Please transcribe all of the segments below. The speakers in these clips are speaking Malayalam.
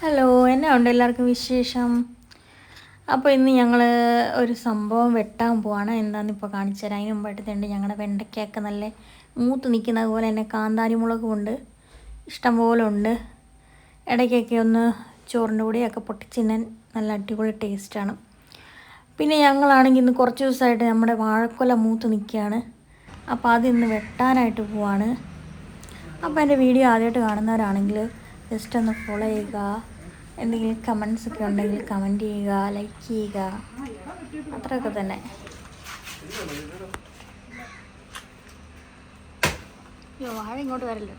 ഹലോ എന്നാ ഉണ്ട് എല്ലാവർക്കും വിശേഷം? അപ്പോൾ ഇന്ന് ഞങ്ങൾ ഒരു സംഭവം വെട്ടാൻ പോവാണ്. എന്താണെന്ന് ഇപ്പോൾ കാണിച്ചു തരാം. അതിന് മുമ്പായിട്ട് തന്നെ ഞങ്ങളുടെ വെണ്ടയ്ക്കൊക്കെ നല്ല മൂത്ത് നിൽക്കുന്നത് പോലെ തന്നെ കാന്താരി മുളകും ഉണ്ട്. ഇഷ്ടംപോലെ ഉണ്ട്. ഇടയ്ക്കൊക്കെ ഒന്ന് ചോറിന്റെ കൂടെയൊക്കെ പൊട്ടിച്ചിന്നാൻ നല്ല അടിപൊളി ടേസ്റ്റാണ്. പിന്നെ ഞങ്ങളാണെങ്കിൽ ഇന്ന് കുറച്ച് ദിവസമായിട്ട് നമ്മുടെ വാഴക്കൊല മൂത്ത് നിൽക്കുകയാണ്. അപ്പോൾ അതിന്ന് വെട്ടാനായിട്ട് പോവാണ്. അപ്പോൾ എന്റെ വീഡിയോ ആദ്യമായിട്ട് കാണുന്നവരാണെങ്കിൽ ജസ്റ്റ് ഒന്ന് ഫോളോ ചെയ്യുക. എന്തെങ്കിലും കമൻസ് ഒക്കെ ഉണ്ടെങ്കിൽ കമന്റ് ചെയ്യുക ലൈക്ക് ചെയ്യുക. അത്രയൊക്കെ തന്നെ. അയ്യോ വാഴ ഇങ്ങോട്ട് വരല്ലോ?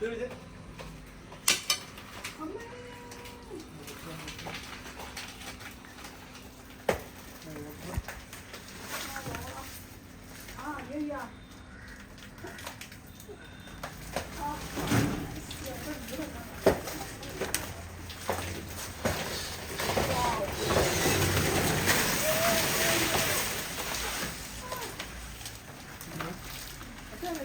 Dur bir de. Ama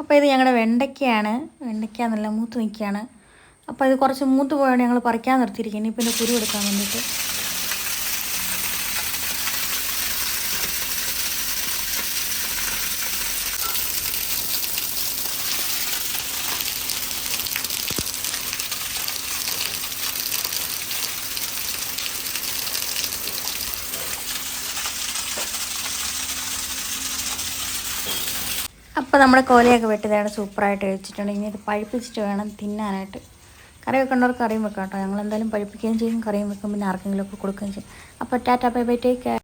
അപ്പോൾ ഇത് ഞങ്ങളുടെ വെണ്ടയ്ക്കയാണ്. വെണ്ടയ്ക്ക നല്ല മൂത്ത് നിൽക്കുകയാണ് അപ്പോൾ ഇത് കുറച്ച് മൂത്ത് പോയാണ് ഞങ്ങൾ പറിക്കാൻ നിർത്തിയിരിക്കുന്നത് ഇനിയിപ്പോൾ എന്റെ കുരു എടുക്കാൻ വേണ്ടിയിട്ട്. അപ്പോൾ നമ്മുടെ കോലയൊക്കെ വെട്ടിയതാണ് സൂപ്പറായിട്ട് കഴിച്ചിട്ടുണ്ട് ഇനി ഇത് പഴുപ്പിച്ചിട്ട് വേണം തിന്നാനായിട്ട്. കറി വെക്കേണ്ടവർ കറിയും വെക്കാം കേട്ടോ. ഞങ്ങൾ എന്തായാലും പഴുപ്പിക്കുകയും ചെയ്യും. കറിയും വെക്കും. പിന്നെ ആർക്കെങ്കിലും ഒക്കെ കൊടുക്കുകയും ചെയ്യും. അപ്പോൾ tata bye bye take care.